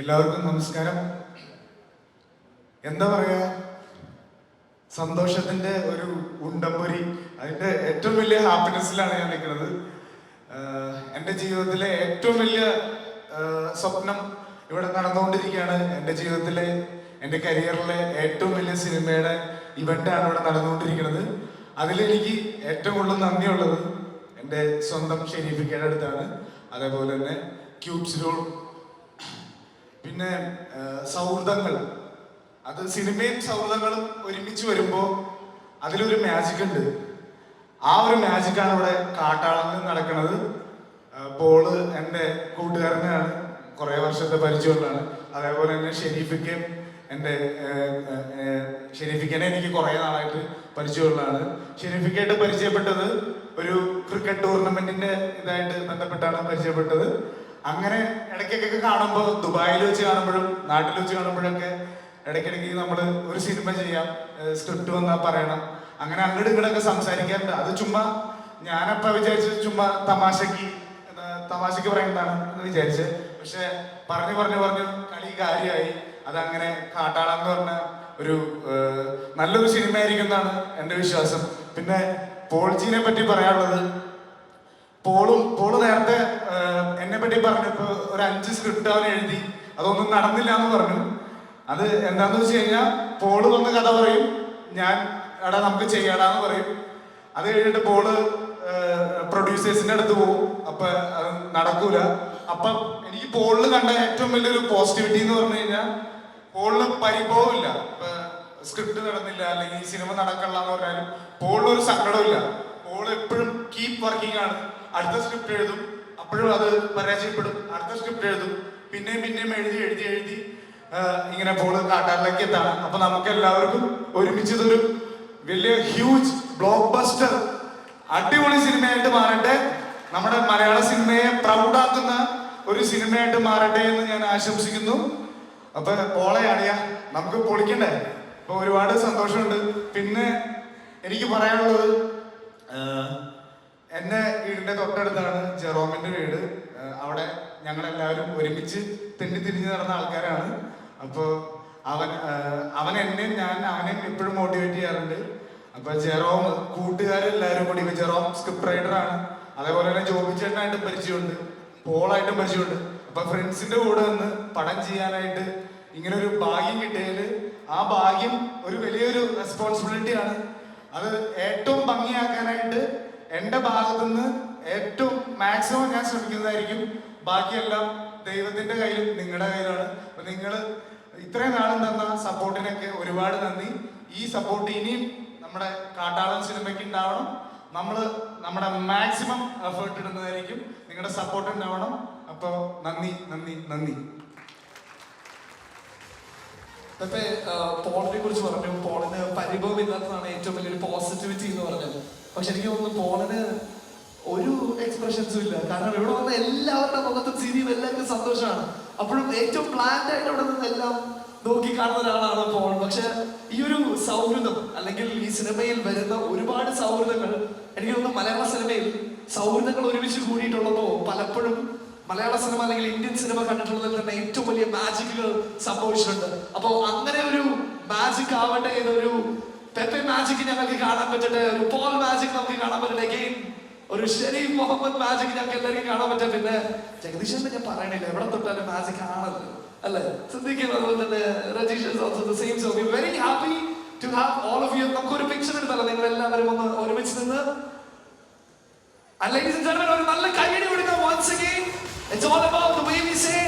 എല്ലാവർക്കും നമസ്കാരം. എന്താ പറയാ? സന്തോഷത്തിന്റെ ഒരു ഉണ്ടംപൊരി അതിന്റെ ഏറ്റവും വലിയ ഹാപ്പിനെസ്സിലാണ് ഞാൻ നിൽക്കുന്നത്. എന്റെ ജീവിതത്തിലെ ഏറ്റവും വലിയ സ്വപ്നം ഇവിടെ നടന്നുകൊണ്ടിരിക്കുകയാണ് എന്റെ ജീവിതത്തിലെ എന്റെ കരിയറിലെ ഏറ്റവും വലിയ സിനിമയുടെ ഇവന്റാണ് ഇവിടെ നടന്നുകൊണ്ടിരിക്കുന്നത്. അതിലെനിക്ക് ഏറ്റവും കൂടുതൽ നന്ദിയുള്ളത് എന്റെ സ്വന്തം ഷെരീഫിക്കയുടെ അടുത്താണ്. അതേപോലെ തന്നെ ക്യൂബ്സിലോട് പിന്നെ സൗഹൃദങ്ങൾ. അത് സിനിമയും സൗഹൃദങ്ങളും ഒരുമിച്ച് വരുമ്പോൾ അതിലൊരു മാജിക് ഉണ്ട്. ആ ഒരു മാജിക്കാണ് ഇവിടെ കാട്ടാളങ്ങളിൽ നടക്കുന്നത്. പോൾ എന്റെ കൂട്ടുകാരനാണ്. കുറേ വർഷത്തെ പരിചയമുള്ളതാണ്. അതേപോലെ തന്നെ ഷെരീഫിക്കയും എന്റെ ഷെരീഫിക്കനെ എനിക്ക് കുറേ നാളായിട്ട് പരിചയമുള്ളതാണ്. ഷെരീഫിക്കായിട്ട് പരിചയപ്പെട്ടത് ഒരു ക്രിക്കറ്റ് ടൂർണമെന്റിന്റെ ഇതായിട്ട് ബന്ധപ്പെട്ടാണ് പരിചയപ്പെട്ടത്. അങ്ങനെ ഇടയ്ക്കൊക്കെ കാണുമ്പോൾ ദുബായിൽ വെച്ച് കാണുമ്പോഴും നാട്ടിൽ വെച്ച് കാണുമ്പോഴൊക്കെ ഇടയ്ക്കിടയ്ക്ക് നമ്മൾ ഒരു സിനിമ ചെയ്യാം സ്ക്രിപ്റ്റ് വന്നാൽ പറയണം. അങ്ങനെ അങ്ങോട്ട് ഇങ്ങോട്ടൊക്കെ സംസാരിക്കാറുണ്ട്. അത് ചുമ്മാ ഞാനപ്പ വിചാരിച്ചത് ചുമ്മാ തമാശക്ക് തമാശക്ക് പറയുന്നതാണ് എന്ന് വിചാരിച്ച്. പക്ഷെ പറഞ്ഞു പറഞ്ഞു പറഞ്ഞു കളി കാര്യമായി അതങ്ങനെ കാട്ടാളെന്ന് പറഞ്ഞ ഒരു നല്ലൊരു സിനിമ ആയിരിക്കും എന്നാണ് എന്റെ വിശ്വാസം. പിന്നെ പോൾജീനെ പറ്റി പറയാനുള്ളത് പോളും പോൾ എന്നെ പറ്റി പറഞ്ഞു ഇപ്പൊ ഒരു അഞ്ച് സ്ക്രിപ്റ്റ് അവൻ എഴുതി. അതൊന്നും നടന്നില്ല എന്ന് പറഞ്ഞു. അത് എന്താന്ന് വെച്ച് കഴിഞ്ഞാൽ പോൾ വന്ന് കഥ പറയും. ഞാൻ എടാ നമുക്ക് ചെയ്യാടാന്ന് പറയും. അത് കഴിഞ്ഞിട്ട് പോൾ പ്രൊഡ്യൂസേഴ്സിന്റെ അടുത്ത് പോകും അപ്പൊ അത് നടക്കൂല. അപ്പൊ എനിക്ക് പോളിൽ കണ്ട ഏറ്റവും വലിയൊരു പോസിറ്റിവിറ്റി എന്ന് പറഞ്ഞു കഴിഞ്ഞാൽ പോളിന് പരിഭവമില്ല സ്ക്രിപ്റ്റ് നടന്നില്ല അല്ലെങ്കിൽ സിനിമ നടക്കണില്ല എന്ന് പറഞ്ഞാലും പോളിന് ഒരു സങ്കടമില്ല പോൾ എപ്പോഴും കീപ് വർക്കിംഗ് ആണ്. അടുത്ത സ്ക്രിപ്റ്റ് എഴുതും. അപ്പോഴും അത് പരാജയപ്പെടും. അടുത്ത സ്ക്രിപ്റ്റ് എഴുതും. പിന്നെയും പിന്നെയും എഴുതി എഴുതി എഴുതി ഇങ്ങനെ പോൾ കാട്ടാറിലേക്ക് എത്താണ് അപ്പൊ നമുക്ക് എല്ലാവർക്കും ഒരുമിച്ച് ഇതൊരു വലിയ ഹ്യൂജ് ബ്ലോക്ക് ബസ്റ്റർ അടിപൊളി സിനിമയായിട്ട് മാറട്ടെ. നമ്മുടെ മലയാള സിനിമയെ പ്രൗഡാക്കുന്ന ഒരു സിനിമയായിട്ട് മാറട്ടെ എന്ന് ഞാൻ ആശംസിക്കുന്നു. അപ്പൊ പോളയാണിയ നമുക്ക് പൊളിക്കണ്ടേ? അപ്പൊ ഒരുപാട് സന്തോഷമുണ്ട്. പിന്നെ എനിക്ക് പറയാനുള്ളത് എന്റെ വീടിന്റെ തൊട്ടടുത്താണ് ജെറോമിന്റെ വീട്. അവിടെ ഞങ്ങൾ എല്ലാവരും ഒരുമിച്ച് തെണ്ടി തിരിഞ്ഞ് നടന്ന ആൾക്കാരാണ്. അപ്പോൾ അവൻ അവൻ എന്നെയും ഞാൻ അവനെയും എപ്പോഴും മോട്ടിവേറ്റ് ചെയ്യാറുണ്ട്. അപ്പൊ ജെറോം കൂട്ടുകാരെല്ലാവരും കൂടി ജെറോം സ്ക്രിപ്റ്റ് റൈഡർ ആണ്. അതേപോലെ തന്നെ ജോബി ചേട്ടനായിട്ട് പരിചയമുണ്ട്. പോളായിട്ടും പരിചയമുണ്ട്. അപ്പൊ ഫ്രണ്ട്സിന്റെ കൂടെ നിന്ന് പടം ചെയ്യാനായിട്ട് ഇങ്ങനെ ഒരു ഭാഗ്യം കിട്ടിയതിൽ ആ ഭാഗ്യം ഒരു വലിയൊരു റെസ്പോൺസിബിലിറ്റിയാണ് അത് ഏറ്റവും ഭംഗിയാക്കാനായിട്ട് എന്റെ ഭാഗത്തുനിന്ന് ഏറ്റവും മാക്സിമം ഞാൻ ശ്രമിക്കുന്നതായിരിക്കും. ബാക്കിയെല്ലാം ദൈവത്തിന്റെ കയ്യിലും നിങ്ങളുടെ കയ്യിലാണ്. അപ്പൊ നിങ്ങൾ ഇത്രയും നാളും തന്ന സപ്പോർട്ടിനൊക്കെ ഒരുപാട് നന്ദി. ഈ സപ്പോർട്ട് ഇനിയും നമ്മുടെ കാട്ടാളൻ സിനിമയ്ക്ക് ഉണ്ടാവണം. നമ്മൾ നമ്മുടെ മാക്സിമം എഫേർട്ട് ഇടുന്നതായിരിക്കും. നിങ്ങളുടെ സപ്പോർട്ട് ഉണ്ടാവണം. അപ്പോൾ നന്ദി നന്ദി നന്ദി. പെപ്പെ പോളിനെ കുറിച്ച് പറഞ്ഞു. പോളിന് പരിഭവം ഇല്ലാത്തതാണ് ഏറ്റവും വലിയൊരു പോസിറ്റിവിറ്റി എന്ന് പറഞ്ഞത്. പക്ഷെ എനിക്ക് തോന്നുന്നു പോളിന് ഒരു എക്സ്പ്രഷൻസും ഇല്ല. കാരണം ഇവിടെ വന്ന എല്ലാവരുടെ മുഖത്തും ചിരിയും എല്ലാവർക്കും സന്തോഷമാണ്. അപ്പോഴും ഏറ്റവും പ്ലാൻഡ് ആയിട്ട് ഇവിടെ നിന്ന് എല്ലാം നോക്കി കാണുന്ന ഒരാളാണ് പോൾ പക്ഷെ ഈ ഒരു സൗഹൃദം അല്ലെങ്കിൽ ഈ സിനിമയിൽ വരുന്ന ഒരുപാട് സൗഹൃദങ്ങൾ എനിക്ക് തോന്നുന്നു മലയാള സിനിമയിൽ സൗഹൃദങ്ങൾ ഒരുമിച്ച് കൂടിയിട്ടുള്ളപ്പോ പലപ്പോഴും മലയാള സിനിമ അല്ലെങ്കിൽ ഇന്ത്യൻ സിനിമ കണ്ടിട്ടുള്ളതിൽ തന്നെ ഏറ്റവും വലിയ മാജിക്കുകൾ സംഭവിച്ചിട്ടുണ്ട്. അപ്പോ അങ്ങനെ ഒരു മാജിക് ആവട്ടെ ഇതൊരു പെപ്പെ മാജിക് ഞങ്ങൾക്ക് കാണാൻ പറ്റട്ടെ ഒരു പോൾ മാജിക് നമുക്ക് കാണാൻ പറ്റട്ടെ ഗെയിം ഒരു ഷെരീഫ് മുഹമ്മദ് മാജിക് ഞങ്ങൾക്ക് എല്ലാവർക്കും കാണാൻ പറ്റും പിന്നെ ജഗദീശന്റെ ഞാൻ പറയണില്ല എവിടെ തൊട്ടാലും മാജിക് ആണല്ലോ അല്ലേ? ശ്രദ്ധിക്കുന്നത് അതുപോലെ തന്നെ Rajeesh the same so we very happy to have all of you നമുക്ക് ഒരു പിക്ചർ നിങ്ങൾ എല്ലാവരും ഒന്ന് ഒരുമിച്ച് നിന്ന്. അല്ലെങ്കിൽ ഒരു നല്ല കൈയടി കൊടുക്കാം once again. It's all about the